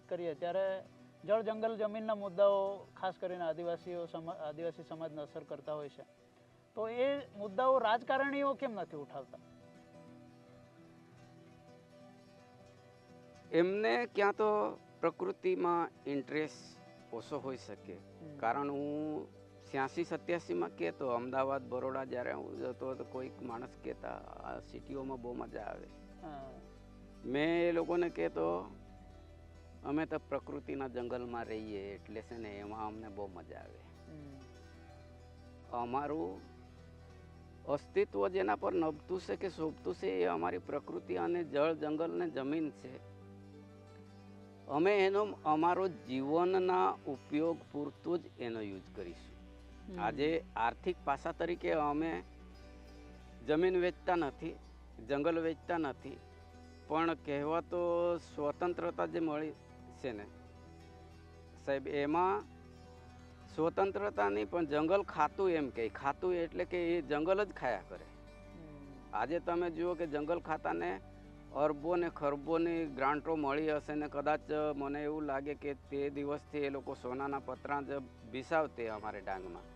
વાત કરીએ ત્યારે જળ જંગલ જમીનના મુદ્દાઓ ખાસ કરીને આદિવાસીઓ આદિવાસી સમાજને અસર કરતા હોય છે. તો એ મુદ્દાઓ રાજકારણીઓ કેમ નથી ઉઠાવતા? એમને ક્યાં તો પ્રકૃતિમાં ઇન્ટરેસ્ટ ઓછો હોઈ શકે. કારણ હું છ્યાસી સત્યાસીમાં કહેતો અમદાવાદ બરોડા જ્યારે હું જતો તો કોઈક માણસ કહેતા આ સિટીઓમાં બહુ મજા આવે. મેં એ લોકોને કહેતો અમે તો પ્રકૃતિના જંગલમાં રહીએ એટલે છે ને એમાં અમને બહુ મજા આવે. અમારું અસ્તિત્વ જેના પર નભતું છે કે શોભતું છે એ અમારી પ્રકૃતિ અને જળ જંગલ ને જમીન છે. અમે એનો અમારો જીવનના ઉપયોગ પૂરતું જ એનો યુઝ કરીશું. આજે આર્થિક પાસા તરીકે અમે જમીન વેચતા નથી જંગલ વેચતા નથી પણ કહેવાતો સ્વતંત્રતા જે મળી છે ને. સાહેબ એમાં સ્વતંત્રતાની પણ જંગલ ખાતું એમ કહે ખાતું એટલે કે એ જંગલ જ ખાયા કરે. આજે તમે જુઓ કે જંગલ ખાતાને અરબો ને ખરબોની ગ્રાન્ટો મળી હશે ને કદાચ મને એવું લાગે કે તે દિવસથી એ લોકો સોનાના પતરા જ ભીસાવતે અમારે ડાંગમાં.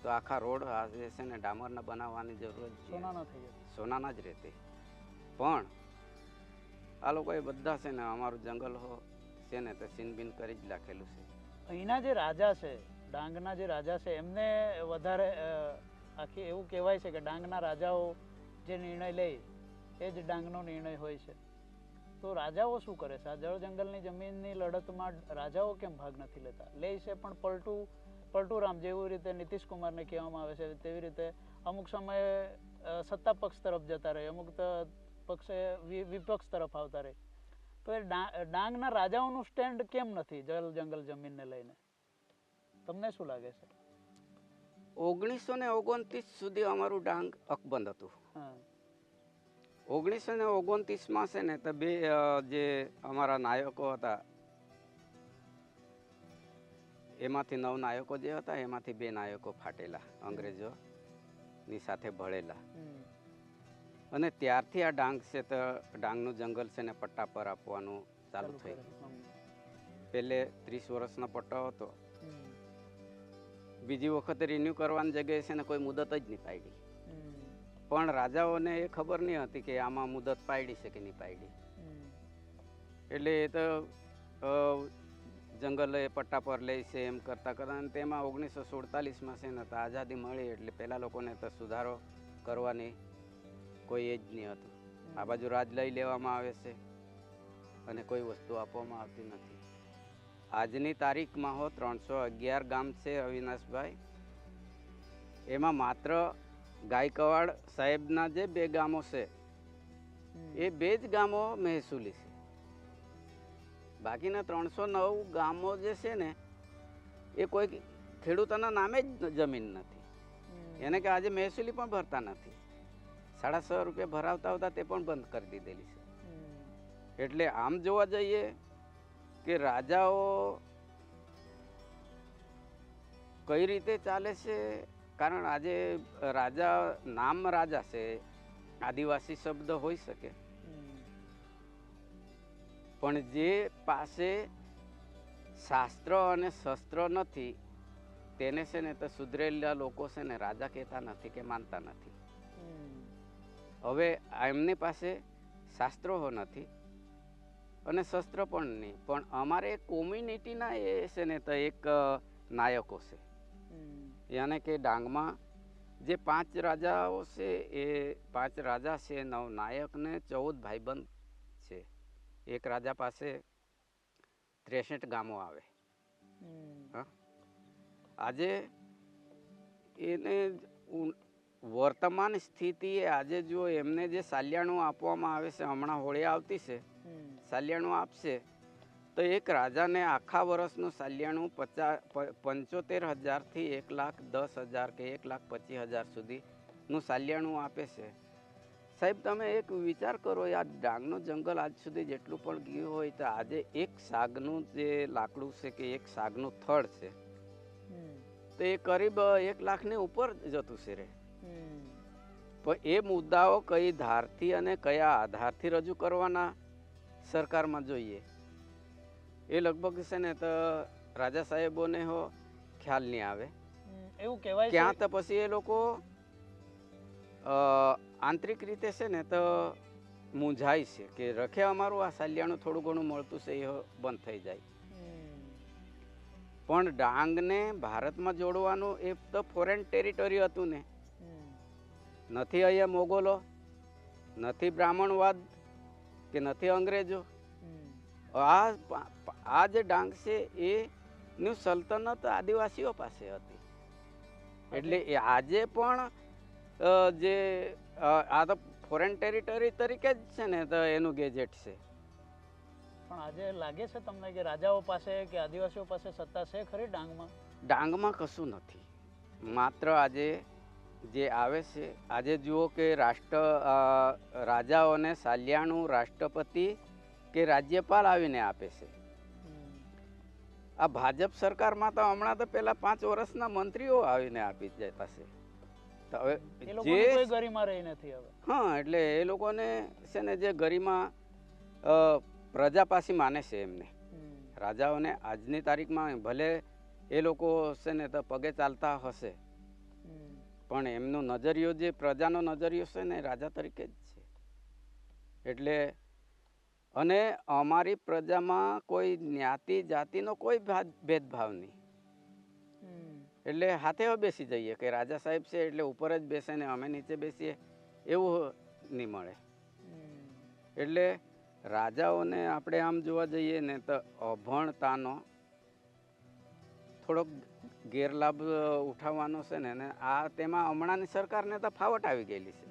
તો આખા રોડ આજે છે ને ડામરના બનાવવાની જરૂર સોનાના જ રહેતે. પણ આ લોકોએ બધા છે ને અમારું જંગલ હો, છે ને તે સીનબીન કરી જ રાખેલું છે. અહીંના જે રાજા છે, ડાંગના જે રાજા છે, એમને વધારે આખી એવું કહેવાય છે કે ડાંગના રાજાઓ જે નિર્ણય લે, એ જ ડાંગનો નિર્ણય હોય છે. તો રાજાઓ શું કરે છે? આ જળ જંગલની જમીનની લડતમાં રાજાઓ કેમ ભાગ નથી લેતા? લે છે પણ પલટુ, પલટુરામ જેવી રીતે નીતિશ કુમારને કહેવામાં આવે છે, તેવી રીતે અમુક સમયે સત્તા પક્ષ તરફ જતા રહે, અમુક પક્ષે વિપક્ષ તરફ આવતા રહે. તો એ ડાંગના રાજાઓનું સ્ટેન્ડ કેમ નથી જળ જંગલ જમીનને લઈને? તમને શું લાગે છે? ઓગણીસો ને ઓગણત્રીસ સુધી અમારું ડાંગ અકબંધ હતું. ઓગણીસો ને ઓગણત્રીસમાં છે ને તો બે જે અમારા નાયકો હતા એમાંથી નવ નાયકો જે હતા એમાંથી બે નાયકો ફાટેલા અંગ્રેજોની સાથે ભળેલા. અને ત્યારથી આ ડાંગ છે તો ડાંગનું જંગલ છે ને પટ્ટા પર આપવાનું ચાલુ થઈ ગયું. પહેલે ત્રીસ વર્ષનો પટ્ટો હતો. બીજી વખતે રિન્યૂ કરવાની જગ્યાએ છે ને કોઈ મુદત જ નહીં પાડી. પણ રાજાઓને એ ખબર નહીં હતી કે આમાં મુદત પાડી છે કે નહીં પાડી. એટલે એ તો જંગલ એ પટ્ટા પર લે છે એમ કરતાં કરતાં તેમાં ઓગણીસો સુડતાલીસમાં છે ને તો આઝાદી મળી એટલે પહેલાં લોકોને તો સુધારો કરવાની કોઈ એ જ નહીં હતું. આ બાજુ રાજ લઈ લેવામાં આવે છે અને કોઈ વસ્તુ આપવામાં આવતી નથી. આજની તારીખમાં હો ત્રણસો અગિયાર ગામ છે અવિનાશભાઈ. એમાં માત્ર ગાયકવાડ સાહેબના જે બે ગામો છે એ બે જ ગામો મહેસૂલી છે. બાકીના ત્રણસો નવ ગામો જે છે ને એ કોઈ ખેડૂતોના નામે જ જમીન નથી. એને કે આજે મહેસૂલી પણ ભરતા નથી. સાડા સો રૂપિયા ભરાવતા હતા તે પણ બંધ કરી દીધેલી છે. એટલે આમ જોવા જઈએ કે રાજાઓ કઈ રીતે ચાલે છે? કારણ આજે રાજા નામ રાજા છે આદિવાસી શબ્દ હોઈ શકે. પણ જે પાસે શાસ્ત્ર અને શસ્ત્ર નથી તેને છે ને તો સુધરેલા લોકો છે ને રાજા કહેતા નથી કે માનતા નથી. હવે એમની પાસે શાસ્ત્રો નથી અને શસ્ત્ર પણ નહીં. પણ અમારે કોમ્યુનિટીના એ છે ને તો એક નાયકો છે. યાને કે ડાંગમાં જે પાંચ રાજાઓ છે એ પાંચ રાજા છે નવ નાયક ને ચૌદ ભાઈબંધ છે. એક રાજા પાસે ત્રેસઠ ગામો આવે. હા. આજે એને વર્તમાન સ્થિતિએ આજે જો એમને જે સાલિયાણું આપવામાં આવે છે હમણાં હોળી આવતી છે. સાલિયાણું આપશે તો એક રાજાને આખા વર્ષનું સાલિયાણું પચાસ પંચોતેર હજારથી એક લાખ દસ હજાર કે એક લાખ પચીસ હજાર સુધીનું સાલિયાણું આપે છે સાહેબ તમે એક વિચાર કરો આ ડાંગનું જંગલ આજ સુધી જેટલું પણ ગયું હોય તો આજે એક સાગનું જે લાકડું છે કે એક સાગનું થડ છે તો એ કરીબ એક લાખની ઉપર જતું છે રે. પણ એ મુદ્દાઓ કઈ ધારથી અને કયા આધારથી રજૂ કરવાના સરકારમાં જોઈએ? એ લગભગ છે ને તો રાજા સાહેબોને હો ખ્યાલ નહીં આવે. એવું કહેવાય ક્યાં તો પછી એ લોકો આંતરિક રીતે છે ને તો મૂંઝાય છે કે રખે અમારું આ સાલિયાણું થોડું ઘણું મળતું છે એ બંધ થઈ જાય. પણ ડાંગને ભારતમાં જોડવાનું એ તો ફોરેન ટેરિટરી હતું ને. નથી અહીંયા મોગોલો નથી બ્રાહ્મણવાદ કે નથી અંગ્રેજો. આ આ જે ડાંગ છે એ નું સલ્તનત આદિવાસીઓ પાસે હતી. એટલે એ આજે પણ જે આ તો ફોરેન ટેરિટરી તરીકે જ છે ને તો એનું ગેજેટ છે. પણ આજે લાગે છે તમને કે રાજાઓ પાસે કે આદિવાસીઓ પાસે સત્તા છે ખરી ડાંગમાં? ડાંગમાં કશું નથી. માત્ર આજે જે આવે છે આજે જુઓ કે રાષ્ટ્ર રાજાઓને સાલિયાણું રાષ્ટ્રપતિ કે રાજ્યપાલ આવીને આપે છે. આ ભાજપ સરકારમાં તો હમણાં તો પેલા પાંચ વર્ષના મંત્રીઓ આવીને આપી જતા છે. હવે જે ગરિમા રહી નથી હવે. હા એટલે એ લોકોને છે ને જે ગરિમા પ્રજા પાસે માને છે એમને. રાજાઓને આજની તારીખમાં ભલે એ લોકો છે ને તો પગે ચાલતા હશે પણ એમનો નજરિયો જે પ્રજાનો નજરિયો છે ને રાજા તરીકે જ છે. એટલે અને અમારી પ્રજામાં કોઈ જ્ઞાતિ જાતિનો કોઈ ભેદભાવ નહીં. એટલે હાથે બેસી જઈએ કે રાજા સાહેબ છે એટલે ઉપર જ બેસે ને અમે નીચે બેસીએ એવું નહીં મળે. એટલે રાજાઓને આપણે આમ જોવા જઈએ ને તો અભણતાનો થોડોક ગેરલાભ ઉઠાવવાનો છે ને ને આ તેમાં હમણાંની સરકારને તો ફાવટ આવી ગયેલી છે.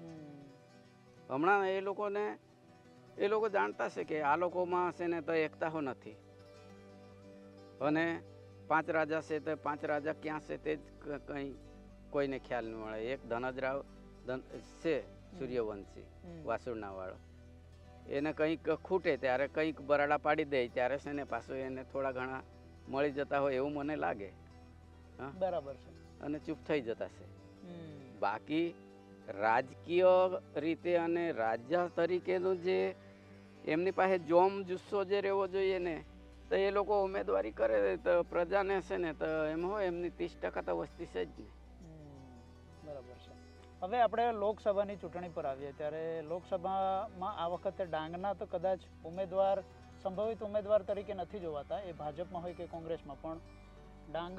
હમણાં એ લોકોને એ લોકો જાણતા છે કે આ લોકોમાં છે ને તો એકતા હો નથી. અને પાંચ રાજા છે તો પાંચ રાજા ક્યાં છે તે જ કંઈ કોઈને ખ્યાલ નહીં મળે. એક ધનજરાવ ધન છે સૂર્યવંશી વાસુરના વાળો એને કંઈક ખૂટે ત્યારે કંઈક બરાડા પાડી દે ત્યારે છે ને પાછું એને થોડા ઘણા મળી જતા હોય એવું મને લાગે. બરાબર છે. અને ચૂપ થઈ જતા છે. બાકી રાજકીય રીતે અને રાજા તરીકેનું જે એમની પાસે જોમ જુસ્સો જે રહેવો જોઈએ ને તો એ લોકો ઉમેદવારી કરે તો પ્રજાને છે ને તો એમ હોય એમની ત્રીસ ટકા તો વસ્તી છે જ ને. બરાબર છે. હવે આપણે લોકસભાની ચૂંટણી પર આવીએ ત્યારે લોકસભામાં આ વખતે ડાંગના તો કદાચ ઉમેદવાર સંભવિત ઉમેદવાર તરીકે નથી જોવાતા એ ભાજપમાં હોય કે કોંગ્રેસમાં પણ ડાંગ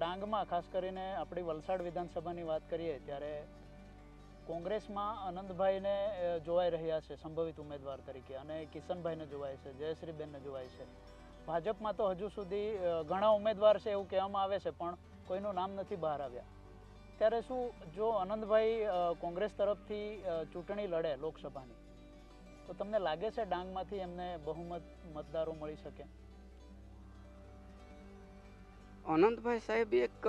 ડાંગમાં ખાસ કરીને આપણી વલસાડ વિધાનસભાની વાત કરીએ ત્યારે કોંગ્રેસમાં આનંદભાઈને જોવાઈ રહ્યા છે સંભવિત ઉમેદવાર તરીકે અને કિશનભાઈને જોવાય છે, જયશ્રીબેનને જોવાય છે. ભાજપમાં તો હજુ સુધી ઘણા ઉમેદવાર છે એવું કહેવામાં આવે છે, પણ કોઈનું નામ નથી બહાર આવ્યા. ત્યારે શું, જો આનંદભાઈ કોંગ્રેસ તરફથી ચૂંટણી લડે લોકસભાની, તો તમને લાગે છે ડાંગમાંથી એમને બહુમત મતદારો મળી શકે? અનંતભાઈ સાહેબ એક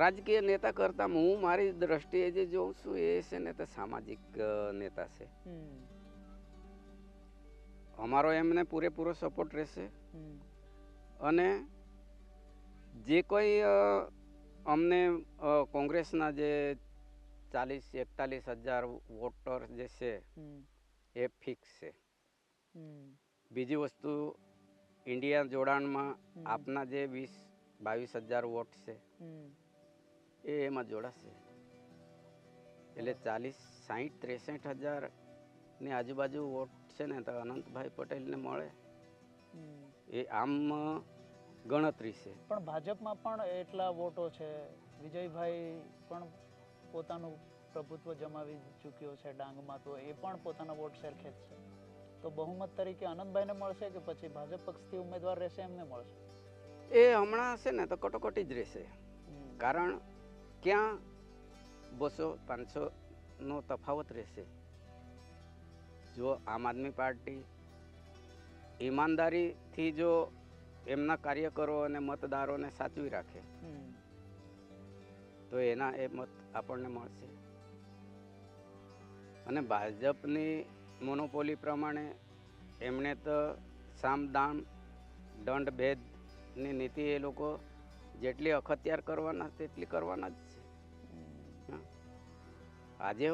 રાજકીય નેતા કરતા હું મારી દ્રષ્ટિએ જે જોઉં છું એ છે ને તે સામાજિક નેતા છે. અમારો એમને પૂરેપૂરો સપોર્ટ રહેશે. અને જે કોઈ અમને કોંગ્રેસના જે ચાલીસ એકતાલીસ હજાર વોટર જે છે એ ફિક્સ છે. બીજી વસ્તુ ઇન્ડિયા જોડાણમાં આપના જે વીસ બાવીસ હજાર વોટ છે એ એમાં જોડાશે. એટલે ચાલીસ સાહીઠ ત્રેસઠ હજારની આજુબાજુ વોટ છે ને તો અનંતભાઈ પટેલને મળે. એ આમ ગણતરી છે. પણ ભાજપમાં પણ એટલા વોટો છે. વિજયભાઈ પણ પોતાનું પ્રભુત્વ જમાવી ચૂક્યો છે ડાંગમાં તો એ પણ પોતાના વોટ શેર ખેંચશે. તો બહુમત તરીકે અનંતભાઈને મળશે કે પછી ભાજપ પક્ષથી ઉમેદવાર રહેશે એમને મળશે? એ હમણાં હશે ને તો કટોકટી જ રહેશે. કારણ ક્યાં બસો પાંચસો નો તફાવત રહેશે? જો આમ આદમી પાર્ટી ઈમાનદારીથી જો એમના કાર્યકરો અને મતદારોને સાચવી રાખે તો એના એ મત આપણને મળશે. અને ભાજપની મોનોપોલી પ્રમાણે એમણે તો સામદામ, દંડ, ભેદની નીતિ એ લોકો જેટલી અખત્યાર કરવાના તેટલી કરવાના જ છે. આજે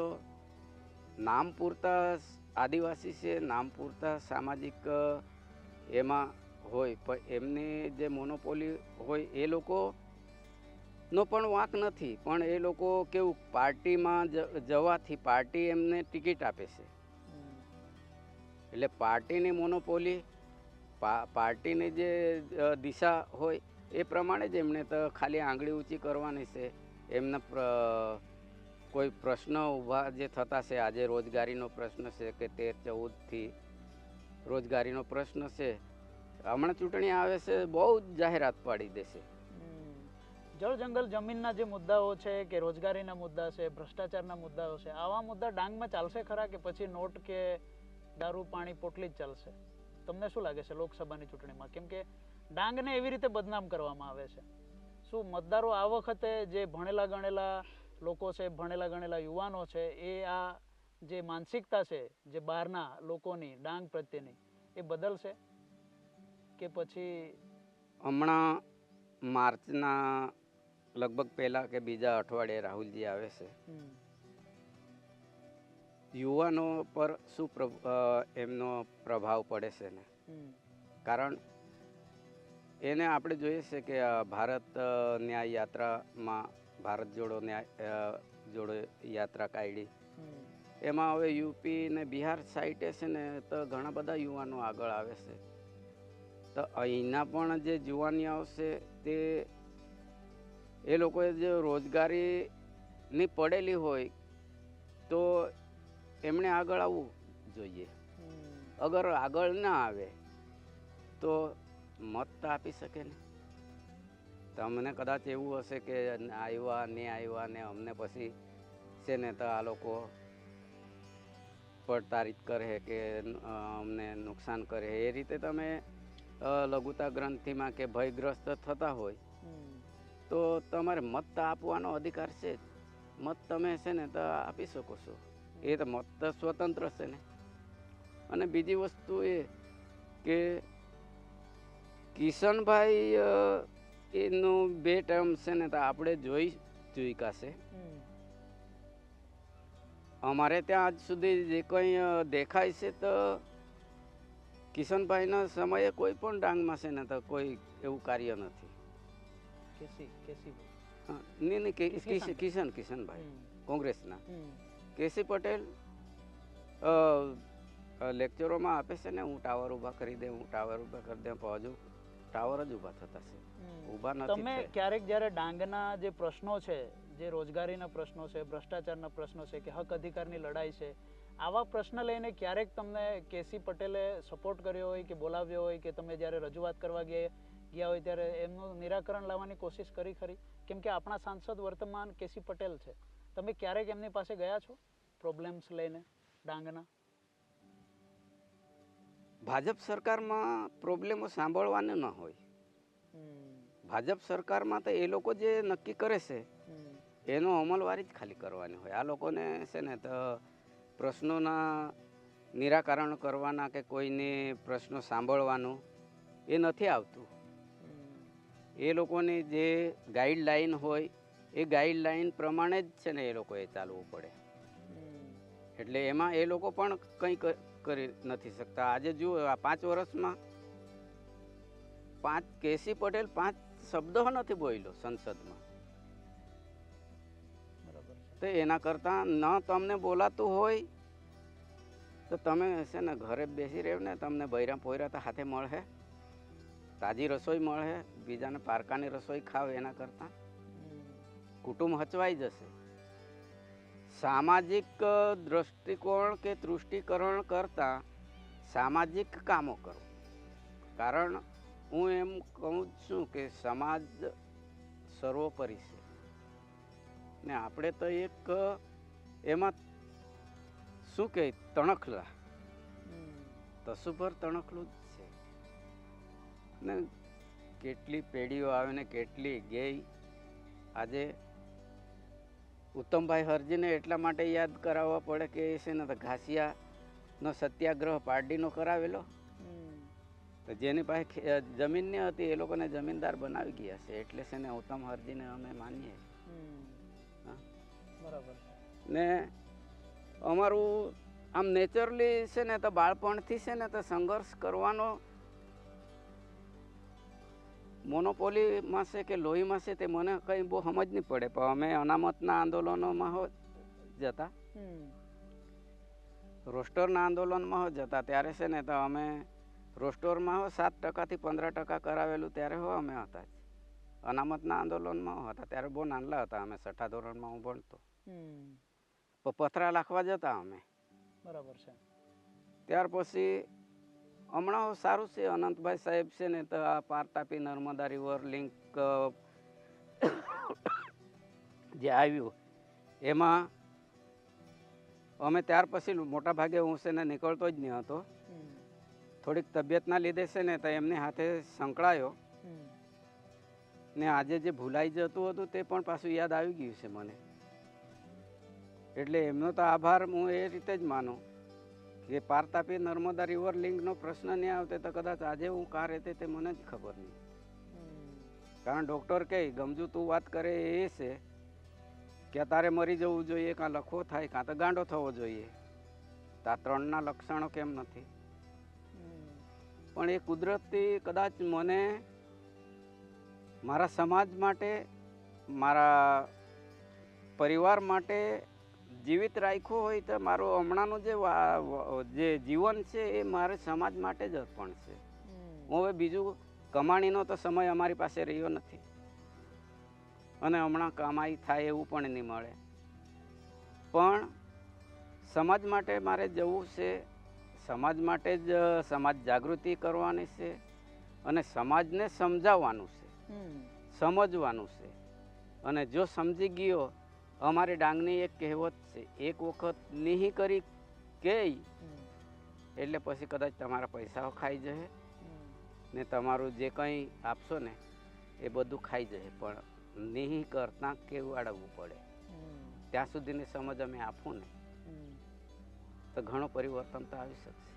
નામ પૂરતા આદિવાસી છે, નામ પૂરતા સામાજિક એમાં હોય, પણ એમની જે મોનોપોલી હોય એ લોકો નો પણ વાંક નથી. પણ એ લોકો કેવું, પાર્ટીમાં જવાથી પાર્ટી એમને ટિકિટ આપે છે. એટલે પાર્ટીની મોનોપોલી પાર્ટીની જે દિશા હોય, એ પ્રમાણે જ એમને તો ખાલી આંગળી ઊંચી કરવાની છે. એમના કોઈ પ્રશ્ન ઊભા જે થતા છે, આજે રોજગારીનો પ્રશ્ન છે કે તેર ચૌદથી રોજગારીનો પ્રશ્ન છે, હમણાં ચૂંટણી આવે છે, બહુ જ જાહેરાત પાડી દેશે. જળ જંગલ જમીનના જે મુદ્દાઓ છે, કે રોજગારીના મુદ્દા છે, ભ્રષ્ટાચારના મુદ્દાઓ છે, આવા મુદ્દા ડાંગમાં ચાલશે ખરા કે પછી નોટ કે દારૂ પાણી પોટલી જ ચાલશે. તમને શું લાગે છે લોકસભાની ચૂંટણીમાં? કેમ કે ડાંગને એવી રીતે બદનામ કરવામાં આવે છે. શું મતદારો આ વખતે જે ભણેલા ગણેલા લોકો છે ભણેલા ગણેલા યુવાનો છે એ આ જે માનસિકતા છે જે બહારના લોકોની ડાંગ પ્રત્યેની એ બદલશે? કે પછી હમણાં માર્ચના લગભગ પહેલા કે બીજા અઠવાડિયે રાહુલજી આવે છે. યુવાનો પર શું એમનો પ્રભાવ પડે છે ને? કારણ એને આપણે જોઈએ છે કે ભારત ન્યાય યાત્રામાં ભારત જોડો ન્યાય જોડો યાત્રા કાઢી. એમાં હવે યુપી ને બિહાર સાઈડે છે ને તો ઘણા બધા યુવાનો આગળ આવે છે. તો અહીંના પણ જે જુવાની આવશે તે એ લોકોએ જે રોજગારીની પડેલી હોય તો એમણે આગળ આવવું જોઈએ. અગર આગળ ના આવે તો મત તો આપી શકે ને. તમને કદાચ એવું હશે કે આવ્યા ને આવ્યા ને અમને પછી છે ને તો આ લોકો પડતારીત કરે કે અમને નુકસાન કરે. એ રીતે તમે લઘુતા ગ્રંથિમાં કે ભયગ્રસ્ત થતા હોય તો તમારે મત આપવાનો અધિકાર છે મત તમે છે ને તો આપી શકો છો. એ તો મત સ્વતંત્ર છે ને. અને બીજી વસ્તુ એ કે કિશનભાઈ એનું બે ટર્મ છે ને તો આપણે જોઈ ચૂક્યા છે અમારે ત્યાં આજ સુધી જે કંઈ દેખાય છે તો કિશનભાઈના સમયે કોઈ પણ ડાંગમાં છે ને તો કોઈ એવું કાર્ય નથી. કિશન. કિશન કિશન કિશનભાઈ કોંગ્રેસના. કેસી પટેલ લેક્ચરોમાં આપે છે ને હું ટાવર ઊભા કરી દે હું ટાવર ઊભા કરી દે પણ હજુ ટાવર જ ઊભા થતા છે. ઊભા નથી તમે ક્યારેક જ્યારે ડાંગના જે પ્રશ્નો છે જે રોજગારીના પ્રશ્નો છે ભ્રષ્ટાચારના પ્રશ્નો છે કે હક અધિકારની લડાઈ છે આવા પ્રશ્ન લઈને ક્યારેક તમને કેસી પટેલે સપોર્ટ કર્યો હોય કે બોલાવ્યો હોય કે તમે જ્યારે રજૂઆત કરવા ગયા ગયા હોય ત્યારે એમનું નિરાકરણ લાવવાની કોશિશ કરી ખરી? કેમ કે આપણા સાંસદ વર્તમાન કેસી પટેલ છે. તમે ક્યારેક એમની પાસે ગયા છો પ્રોબ્લેમ્સ લઈને ડાંગના? ભાજપ સરકારમાં પ્રોબ્લેમો સાંભળવાને ન હોય. ભાજપ સરકારમાં તો એ લોકો જે નક્કી કરે છે એનો અમલવારી જ ખાલી કરવાની હોય. આ લોકોને છે ને તો પ્રશ્નોના નિરાકરણ કરવાના કે કોઈને પ્રશ્નો સાંભળવાનું એ નથી આવતું. એ લોકોની જે ગાઈડલાઈન હોય એ ગાઈડલાઈન પ્રમાણે જ છે ને એ લોકોએ ચાલવું પડે. એટલે એમાં એ લોકો પણ કંઈ કરી નથી શકતા. આજે જુઓ, આ પાંચ વર્ષમાં પાંચ કેસી પટેલ પાંચ શબ્દો નથી બોલ્યો સંસદમાં. તો એના કરતાં ન તમને બોલાતું હોય તો તમે છે ને ઘરે બેસી રહ્યો ને, તમને બૈરા પોયરા તો હાથે મળે. તાજી રસોઈ મળે, બીજાને પારકાની રસોઈ ખાવ એના કરતાં. કુટુંબ હચવાઈ જશે. સામાજિક દૃષ્ટિકોણ કે તૃષ્ટિકરણ કરતાં સામાજિક કામો કરો. કારણ હું એમ કહું છું કે સમાજ સર્વોપરી છે. ને આપણે તો એક એમાં શું કહે તણખલા. તસુભર તણખલું જ છે. ને કેટલી પેઢીઓ આવે ને કેટલી ગઈ. આજે ઉત્તમભાઈ હરજીને એટલા માટે યાદ કરાવવા પડે કે એ છે ને તો ઘાસિયાનો સત્યાગ્રહ પારડીનો કરાવેલો. તો જેની પાસે જમીન ને હતી એ લોકોને જમીનદાર બનાવી ગયા છે. એટલે છે ને ઉત્તમ હરજીને અમે માનીએ. બરાબર ને અમારું આમ નેચરલી છે ને તો બાળપણથી છે ને તો સંઘર્ષ કરવાનો મોનોપોલીમાં છે કે લોહીમાં છે તે મને કંઈ બહુ સમજ નહીં પડે પણ અમે અનામતના આંદોલનોમાં હો જતા. રોસ્ટરના આંદોલનમાં જતા ત્યારે છે ને તો અમે રોસ્ટરમાં હો સાત ટકાથી પંદર ટકા કરાવેલું ત્યારે હો અમે હતા જ. અનામતના આંદોલનમાં હતા ત્યારે બહુ નાનલા હતા અમે છઠ્ઠા ધોરણમાં હું ભણતો. હમ. પથરા લાખવા જતા અમે. બરાબર છે. ત્યાર પછી હમણાં સારું છે અનંતભાઈ સાહેબ છે ને તો આ પાર તાપી નર્મદા રિવર લિંક જે આવ્યું એમાં અમે ત્યાર પછી મોટા ભાગે હું છે ને નીકળતો જ નહીં હતો. થોડીક તબિયતના લીધે છે ને તો એમની હાથે સંકળાયો. ને આજે જે ભૂલાઈ જતું હતું તે પણ પાછું યાદ આવી ગયું છે મને. એટલે એમનો તો આભાર હું એ રીતે જ માનું. કે પાર તાપી નર્મદા રિવર લિંકનો પ્રશ્ન નહીં આવતો તો કદાચ આજે હું કાં રહેતે તે મને જ ખબર નહીં. કારણ ડૉક્ટર કહે ગમજુ તું વાત કરે એ છે કે તારે મરી જવું જોઈએ કાં લખવો થાય કાં તો ગાંડો થવો જોઈએ. તા ત્રણના લક્ષણો કેમ નથી? પણ એ કુદરતી કદાચ મને મારા સમાજ માટે મારા પરિવાર માટે જીવિત રાખ્યું હોય તો મારું હમણાંનું જે જે જીવન છે એ મારે સમાજ માટે જ અર્પણ છે. હું હવે બીજું કમાણીનો તો સમય અમારી પાસે રહ્યો નથી. અને હમણાં કમાઈ થાય એવું પણ નહીં મળે. પણ સમાજ માટે મારે જવું છે. સમાજ માટે જ સમાજ જાગૃતિ કરવાની છે અને સમાજને સમજાવવાનું છે. સમજવાનું છે. અને જો સમજી ગયો અમારી ડાંગની એક કહેવત છે એક વખત નહીં કરી કે એટલે પછી કદાચ તમારા પૈસાઓ ખાઈ જશે ને તમારું જે કંઈ આપશો ને એ બધું ખાઈ જશે. પણ નહીં કરતાં કેવું અડવવું પડે ત્યાં સુધીની સમજ અમે આપું ને તો ઘણું પરિવર્તન તો આવી શકશે.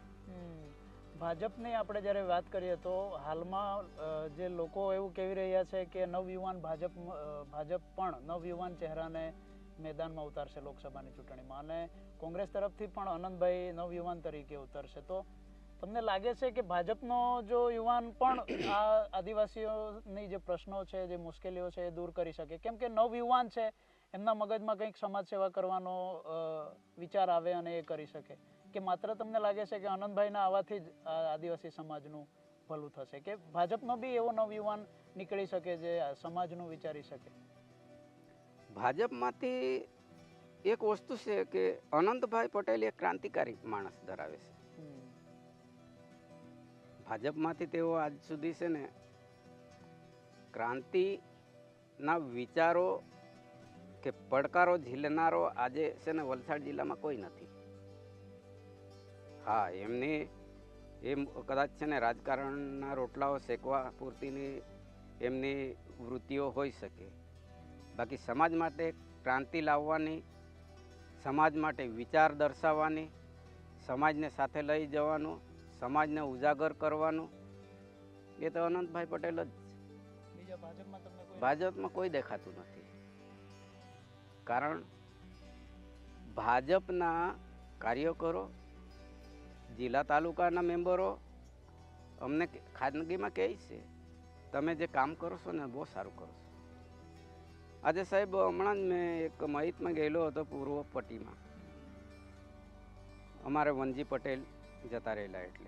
ભાજપની આપણે જ્યારે વાત કરીએ તો હાલમાં જે લોકો એવું કહેવી રહ્યા છે કે નવયુવાન ભાજપ ભાજપ પણ નવયુવાન ચહેરાને મેદાનમાં ઉતારશે લોકસભાની ચૂંટણીમાં. અને કોંગ્રેસ તરફથી પણ અનંતભાઈ નવયુવાન તરીકે ઉતરશે. તો તમને લાગે છે કે ભાજપનો જો યુવાન પણ આ આદિવાસીઓની જે પ્રશ્નો છે, જે મુશ્કેલીઓ છે એ દૂર કરી શકે? કેમ કે નવયુવાન છે, એમના મગજમાં કંઈક સમાજ સેવા કરવાનો વિચાર આવે અને એ કરી શકે. કે માત્ર તમને લાગે છે કે આનંદભાઈના આવવાથી જ આદિવાસી સમાજનું ભલું થશે? કે ભાજપનો બી એવો નવયુવાન નીકળી શકે જે સમાજનું વિચારી શકે? ભાજપમાંથી એક વસ્તુ છે કે અનંતભાઈ પટેલ એક ક્રાંતિકારી માણસ ધરાવે છે. ભાજપમાંથી તેઓ આજ સુધી છે ને ક્રાંતિના વિચારો કે પડકારો ઝીલનારો આજે છે ને વલસાડ જિલ્લામાં કોઈ નથી. હા, એમની એમ કદાચ છે ને રાજકારણના રોટલાઓ શેકવા પૂરતીની એમની વૃત્તિઓ હોઈ શકે. બાકી સમાજ માટે ક્રાંતિ લાવવાની સમાજ માટે વિચાર દર્શાવવાની સમાજને સાથે લઈ જવાનું સમાજને ઉજાગર કરવાનું એ તો અનંતભાઈ પટેલ જ બીજા ભાજપમાં કોઈ દેખાતું નથી. કારણ ભાજપના કાર્યકરો જિલ્લા તાલુકાના મેમ્બરો અમને ખાનગીમાં કહે છે તમે જે કામ કરો છો ને બહુ સારું કરો છો. આજે સાહેબ, હમણાં જ મેં એક મહિતમાં ગયેલો હતો પૂર્વ પટ્ટીમાં. અમારે વનજી પટેલ જતા રહેલા એટલે.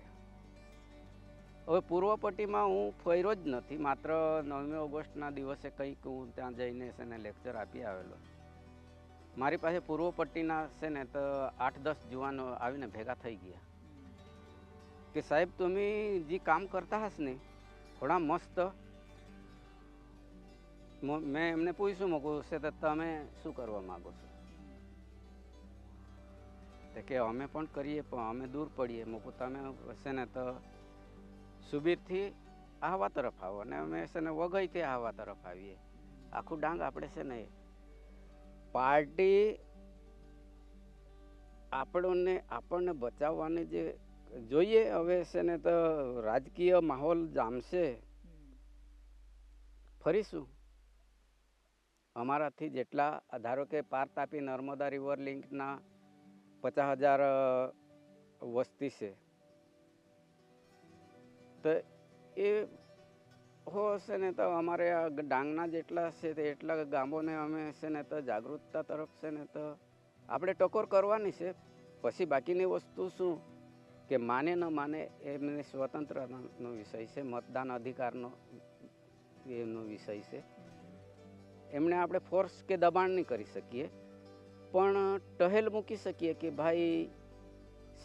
હવે પૂર્વ પટ્ટીમાં હું ફર્યો જ નથી. માત્ર નવમી ઓગસ્ટના દિવસે કંઈક હું ત્યાં જઈને છે લેક્ચર આપી આવેલો. મારી પાસે પૂર્વ પટ્ટીના છે ને તો આઠ દસ જુવાનો આવીને ભેગા થઈ ગયા. કે સાહેબ, તમે જે કામ કરતા હશ ને થોડા મસ્ત મ- એમને પૂછ્યું મૂકું છે તો તમે શું કરવા માગો છો? તો કે અમે પણ કરીએ પણ અમે દૂર પડીએ. મૂકું તમે હશે ને તો સુબીરથી આહવા તરફ આવો અને અમે છે ને વઘઈથી આહવા તરફ આવીએ. આખું ડાંગ આપણે છે ને પાર્ટી આપણને આપણને બચાવવાની જે જોઈએ હવે છે ને તો રાજકીય માહોલ જામશે. ફરીશું. અમારાથી જેટલા, ધારો કે પાર તાપી નર્મદા રિવર લિંકના પચાસ હજાર વસ્તી છે. તો એ હો છે ને તો અમારે આ ડાંગના જેટલા છે તે એટલા ગામોને અમે છે ને તો જાગૃતતા તરફ છે ને તો આપણે ટકોર કરવાની છે. પછી બાકીની વસ્તુ શું? કે માને ન માને એમને સ્વતંત્રનો વિષય છે, મતદાન અધિકારનો, એનો વિષય છે. એમણે આપણે ફોર્સ કે દબાણ નહીં કરી શકીએ. પણ ટહેલ મૂકી શકીએ કે ભાઈ,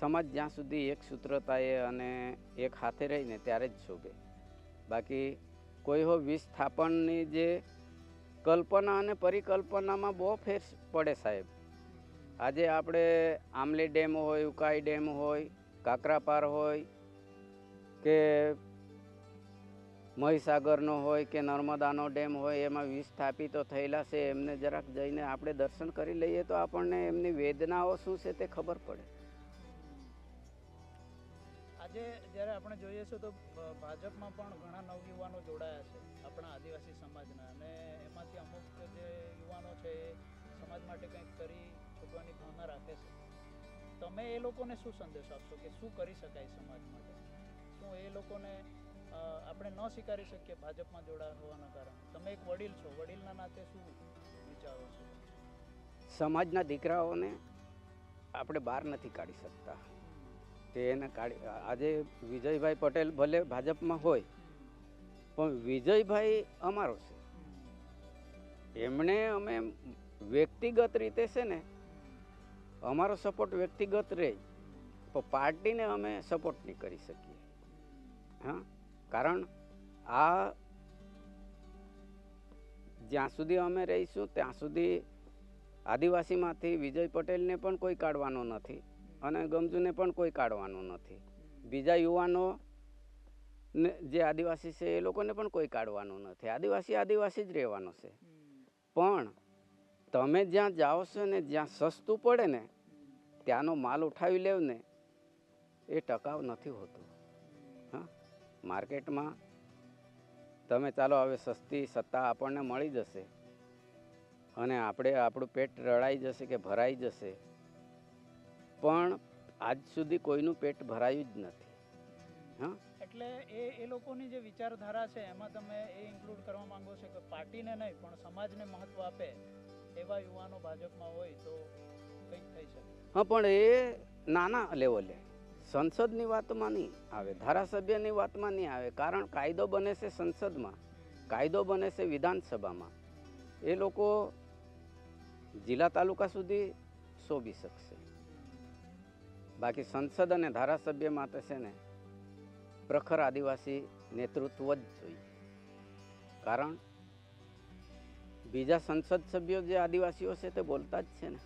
સમાજ જ્યાં સુધી એક સૂત્રતાએ અને એક હાથે રહીને ત્યારે જ શોભે. બાકી કોઈ હો વિસ્થાપનની જે કલ્પના અને પરિકલ્પનામાં બહુ ફેર પડે સાહેબ. આજે આપણે આમલી ડેમ હોય, ઉકાઈ ડેમ હોય, કાકરાપાર હોય કે મહીસાગરનો હોય કે નર્મદાનો ડેમ હોય, એમાં વિસ્થાપિતો થયેલા છે, એમને જરાક જઈને આપણે દર્શન કરી લઈએ તો આપણને એમની વેદનાઓ શું છે તે ખબર પડે. આજે જ્યારે આપણે જોઈએ છે તો ભાજપમાં પણ ઘણા નવયુવાનો જોડાયા છે આપણા આદિવાસી સમાજના અને એમાંથી અમુક જે યુવાનો છે એ સમાજ માટે કંઈક કરી છૂટવાની ભાવના રાખે છે. તમે એ લોકોને શું સંદેશ આપશો કે શું કરી શકાય સમાજ માટે? શું એ લોકોને આપણે ન સ્વીકારી શકીએ ભાજપમાં જોડાયા હોવાના કારણે. તમે એક વડીલ છો. વડીલના નાતે શું વિચારો છો? સમાજના દીકરાઓને આપણે બહાર નથી કાઢી શકતા. તે એને કાઢી આજે વિજયભાઈ પટેલ ભલે ભાજપમાં હોય પણ વિજયભાઈ અમારો છે. એમણે અમે વ્યક્તિગત રીતે છે ને અમારો સપોર્ટ વ્યક્તિગત રહે. પણ પાર્ટીને અમે સપોર્ટ નહીં કરી શકીએ. હા? કારણ આ જ્યાં સુધી અમે રહીશું, ત્યાં સુધી આદિવાસીમાંથી વિજય પટેલને પણ કોઈ કાઢવાનો નથી અને ગમજુને પણ કોઈ કાઢવાનું નથી. બીજા યુવાનો ને જે આદિવાસી છે, એ લોકોને પણ કોઈ કાઢવાનું નથી. આદિવાસી આદિવાસી જ રહેવાનો છે. પણ તમે જ્યાં જાઓ છો ને, જ્યાં સસ્તું પડે ને, ત્યાંનો માલ ઉઠાવી લેવ ને એ ટકાઉ નથી હોતું. માર્કેટમાં તમે ચાલો હવે સસ્તી સત્તા આપણને મળી જશે. અને આપણે આપણું પેટ રડાઈ જશે કે ભરાઈ જશે. પણ આજ સુધી કોઈનું પેટ ભરાયું જ નથી. હા? એટલે એ એ લોકોની જે વિચારધારા છે એમાં તમે એ ઇન્ક્લુડ કરવા માંગો છો કે પાર્ટીને નહીં પણ સમાજને મહત્વ આપે એવા યુવાનો ભાજપમાં હોય તો કંઈક થઈ શકે. હા પણ એ નાના લેવલે સંસદની વાતમાં નહીં આવે, ધારાસભ્યની વાતમાં નહીં આવે. કારણ કાયદો બને છે સંસદમાં, કાયદો બને છે વિધાનસભામાં. એ લોકો જિલ્લા તાલુકા સુધી શોભી શકશે. બાકી સંસદ અને ધારાસભ્ય માટે છે ને પ્રખર આદિવાસી નેતૃત્વ જ જોઈએ. કારણ બીજા સંસદ સભ્યો જે આદિવાસીઓ છે તે બોલતા જ છે ને.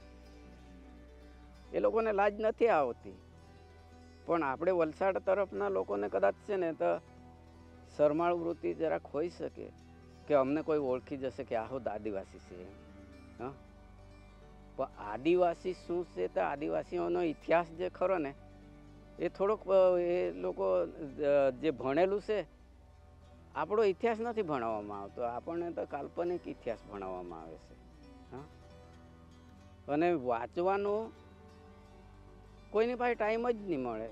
એ લોકોને લાજ નથી આવતી. પણ આપણે વલસાડ તરફના લોકોને કદાચ છે ને તો શરમાળ વૃત્તિ જરાક હોઈ શકે કે અમને કોઈ ઓળખી જશે કે આહો આદિવાસી છે હા? પણ આદિવાસી શું છે તો આદિવાસીઓનો ઇતિહાસ જે ખરો ને, એ થોડોક એ લોકો જે ભણેલું છે, આપણો ઇતિહાસ નથી ભણાવવામાં આવતો. આપણને તો કાલ્પનિક ઇતિહાસ ભણાવવામાં આવે છે. હા? અને વાંચવાનું કોઈની પાસે ટાઈમ જ નહીં મળે.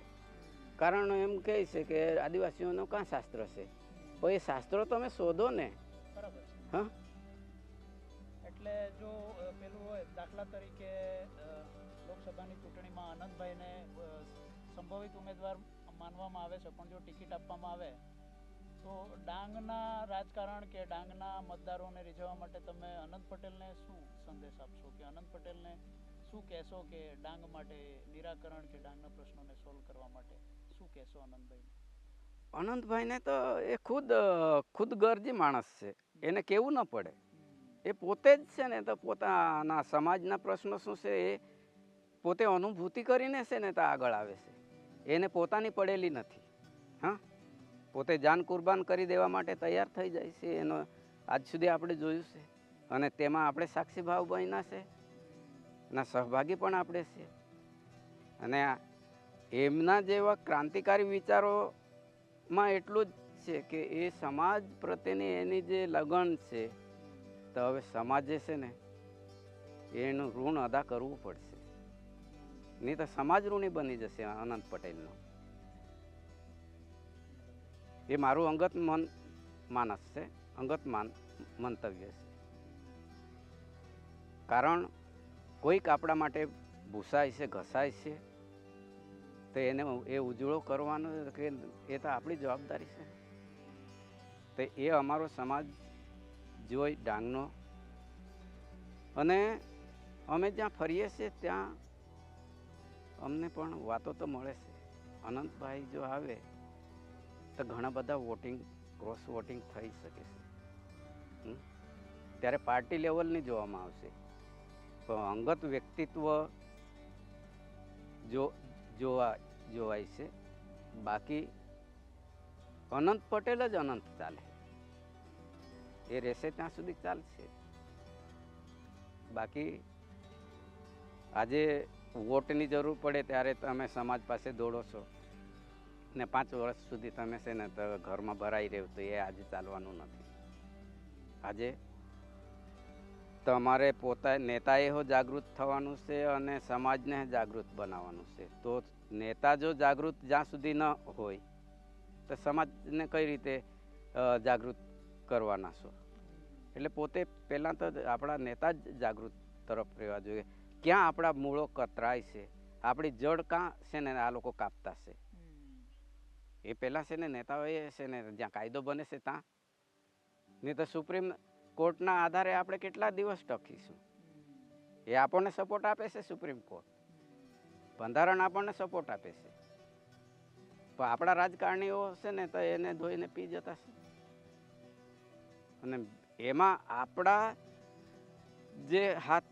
કારણ એમ કહે છે કે આદિવાસીઓનો કાં શાસ્ત્ર છે? પણ એ શાસ્ત્રો તમે શોધો ને. હા? એટલે જો પેલું હોય દાખલા તરીકે લોકસભાની ચૂંટણીમાં આનંદભાઈને સંભવિત ઉમેદવાર માનવામાં આવે છે પણ જો ટિકિટ આપવામાં આવે તો ડાંગના રાજકારણ કે ડાંગના મતદારોને રીઝવવા માટે તમે અનંત પટેલને શું સંદેશ આપશો? કે અનંત પટેલને શું કહેશો કે ડાંગ માટે નિરાકરણ કે ડાંગના પ્રશ્નોને સોલ્વ કરવા માટે શું કહેશો આનંદભાઈને? અનંતભાઈને તો એ ખુદ ખુદ ગરજી માણસ છે. એને કેવું ન પડે. એ પોતે જ છે ને તો પોતાના સમાજના પ્રશ્નો શું છે એ પોતે અનુભૂતિ કરીને છે ને તો આગળ આવે છે. એને પોતાની પડેલી નથી. હા? પોતે જાન કુરબાન કરી દેવા માટે તૈયાર થઈ જાય છે. એનો આજ સુધી આપણે જોયું છે. અને તેમાં આપણે સાક્ષી ભાવ બન્યા છે. એના સહભાગી પણ આપણે છે અને એમના જેવા ક્રાંતિકારી વિચારોમાં એટલું જ છે કે એ સમાજ પ્રત્યેની એની જે લગન છે, તો હવે સમાજે છે ને, એનું ઋણ અદા કરવું પડશે. નહીં તો સમાજ ઋણી બની જશે અનંત પટેલનો. એ મારું અંગત મન માનસ છે, અંગત માન મંતવ્ય છે. કારણ કોઈક આપણા માટે ભૂસાય છે, ઘસાય છે, તો એને એ ઉજળો કરવાનો કે એ તો આપણી જવાબદારી છે. તો એ અમારો સમાજ જોઈ ડાંગનો. અને અમે જ્યાં ફરીએ છીએ ત્યાં અમને પણ વાતો તો મળે છે. અનંતભાઈ જો આવે તો ઘણા બધા વોટિંગ, ક્રોસ વોટિંગ થઈ શકે છે? ત્યારે પાર્ટી લેવલની જોવામાં આવશે. અંગત વ્યક્તિત્વ જો જોવા જોવાય છે, બાકી અનંત પટેલ જ અનંત ચાલે. એ રહેશે ત્યાં સુધી ચાલશે. બાકી આજે વોટની જરૂર પડે ત્યારે તમે સમાજ પાસે દોડો છો ને પાંચ વર્ષ સુધી તમે છે ને ઘરમાં ભરાઈ રહ્યું તો એ આજે ચાલવાનું નથી. આજે તમારે પોતા નેતાએ હો જાગૃત થવાનું છે અને સમાજને જાગૃત બનાવવાનું છે. તો નેતા જો જાગૃત જ્યાં સુધી ન હોય તો સમાજને કઈ રીતે જાગૃત કરવાના છો? એટલે પોતે પહેલાં તો આપણા નેતા જ જાગૃત તરફ રહેવા જોઈએ. ક્યાં આપણા મૂળો કતરાય છે? આપણી જડ કાં છે ને આ લોકો કાપતા છે? એ પહેલાં છે ને નેતાઓએ છે ને જ્યાં કાયદો બને છે ત્યાં? નહીં તો સુપ્રીમ કોર્ટના આધારે આપણે કેટલા દિવસ ટકીશું? એ આપણને સપોર્ટ આપે છે સુપ્રીમ કોર્ટ બંધારણ આપણને સપોર્ટ આપે છે. પણ આપણા રાજકારણીઓ હશે ને તો એને ધોઈને પી જતા છે. અને એમાં આપણા જે હાથ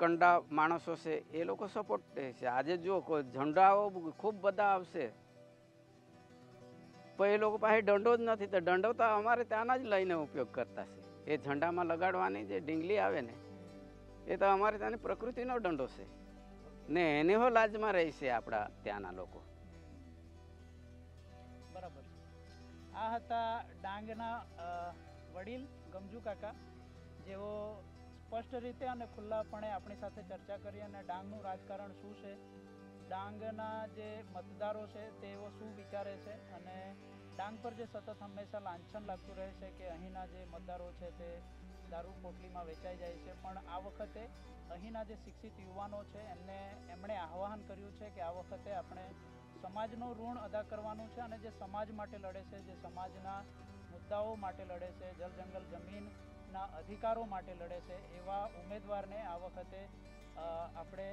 કંડા માણસો છે, એ લોકો સપોર્ટ છે. આજે જો કોઈ ઝંડાઓ ખૂબ બધા આવશે પણ એ લોકો પાસે દંડો જ નથી. તો દંડો તો અમારે ત્યાંના જ લઈને ઉપયોગ કરતા છે. એ ઝંડામાં લગાડવાની જે ડીંગલી આવે ને, એ તો અમારે ત્યાંની પ્રકૃતિનો દંડો છે. ને એને હો લાજમાં રહે છે આપણા ત્યાંના લોકો. બરાબર આ હતા ડાંગના વડીલ ગમજુ કાકા, જેઓ સ્પષ્ટ રીતે અને ખુલ્લાપણે આપણી સાથે ચર્ચા કરી અને ડાંગનું રાજકારણ શું છે, ડાંગના જે મતદારો છે તેઓ શું વિચારે છે અને ડાંગ પર જે સતત હંમેશા લાંછન લાગતું રહે છે કે અહીંના જે મતદારો છે તે દારૂ પોટલીમાં વેચાઈ જાય છે, પણ આ વખતે અહીંના જે શિક્ષિત યુવાનો છે, એમને એમણે આહ્વાન કર્યું છે કે આ વખતે આપણે સમાજનું ઋણ અદા કરવાનું છે અને જે સમાજ માટે લડે છે, જે સમાજના મુદ્દાઓ માટે લડે છે, જલ જંગલ જમીનના અધિકારો માટે લડે છે, એવા ઉમેદવારને આ વખતે આપણે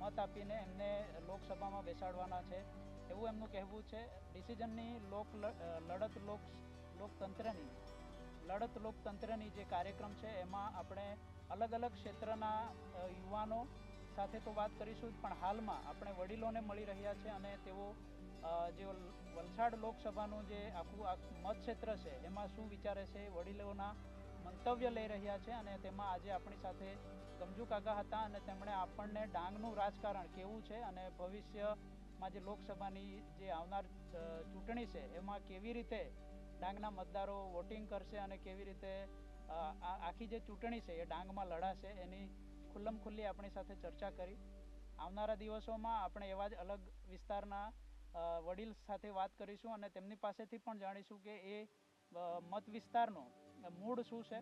મત આપીને એમને લોકસભામાં બેસાડવાના છે. એવું એમનું કહેવું છે ડિસિઝનની લોક લડત લોક, લોકતંત્રની, લડત લોકતંત્રની જે કાર્યક્રમ છે, એમાં આપણે અલગ અલગ ક્ષેત્રના યુવાનો સાથે તો વાત કરીશું જ, પણ હાલમાં આપણે વડીલોને મળી રહ્યા છે અને તેઓ જે વલસાડ લોકસભાનું જે આખું મતક્ષેત્ર છે, એમાં શું વિચારે છે, વડીલોના મંતવ્ય લઈ રહ્યા છે અને તેમાં આજે આપણી સાથે ગમજુ કાકા હતા અને તેમણે આપણને ડાંગનું રાજકારણ કેવું છે અને ભવિષ્યમાં જે લોકસભાની જે આવનાર ચૂંટણી છે, એમાં કેવી રીતે ડાંગના મતદારો વોટિંગ કરશે અને કેવી રીતે આખી જે ચૂંટણી છે એ ડાંગમાં લડાશે, એની ખુલ્લમ ખુલ્લી આપણી સાથે ચર્ચા કરી. આવનારા દિવસોમાં આપણે એવા જ અલગ વિસ્તારના વડીલ સાથે વાત કરીશું અને તેમની પાસેથી પણ જાણીશું કે એ મત વિસ્તારનો મૂળ શું છે.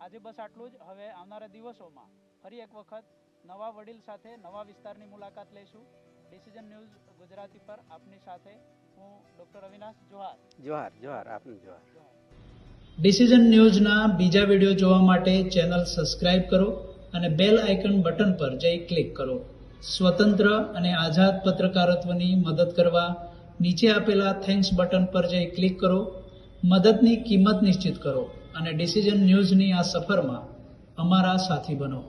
આજે બસ આટલું જ. હવે આવનારા દિવસોમાં ફરી એક વખત નવા વડીલ સાથે નવા વિસ્તારની મુલાકાત લઈશું. ડિસિઝન ન્યૂઝ ગુજરાતી પર આપની સાથે હું ડોક્ટર અવિનાશ જોહાર. જોહાર જોહાર આપનું જોહાર. ડિસિઝન ન્યૂઝના બીજા વીડિયો જોવા માટે ચેનલ સબસ્ક્રાઇબ કરો અને બેલ આઇકન બટન પર જઈ ક્લિક કરો. સ્વતંત્ર અને આઝાદ પત્રકારત્વની મદદ કરવા નીચે આપેલા થેન્ક્સ બટન પર જઈ ક્લિક કરો. મદદની કિંમત નિશ્ચિત કરો અને ડિસિઝન ન્યૂઝની આ સફરમાં અમારા સાથી બનો.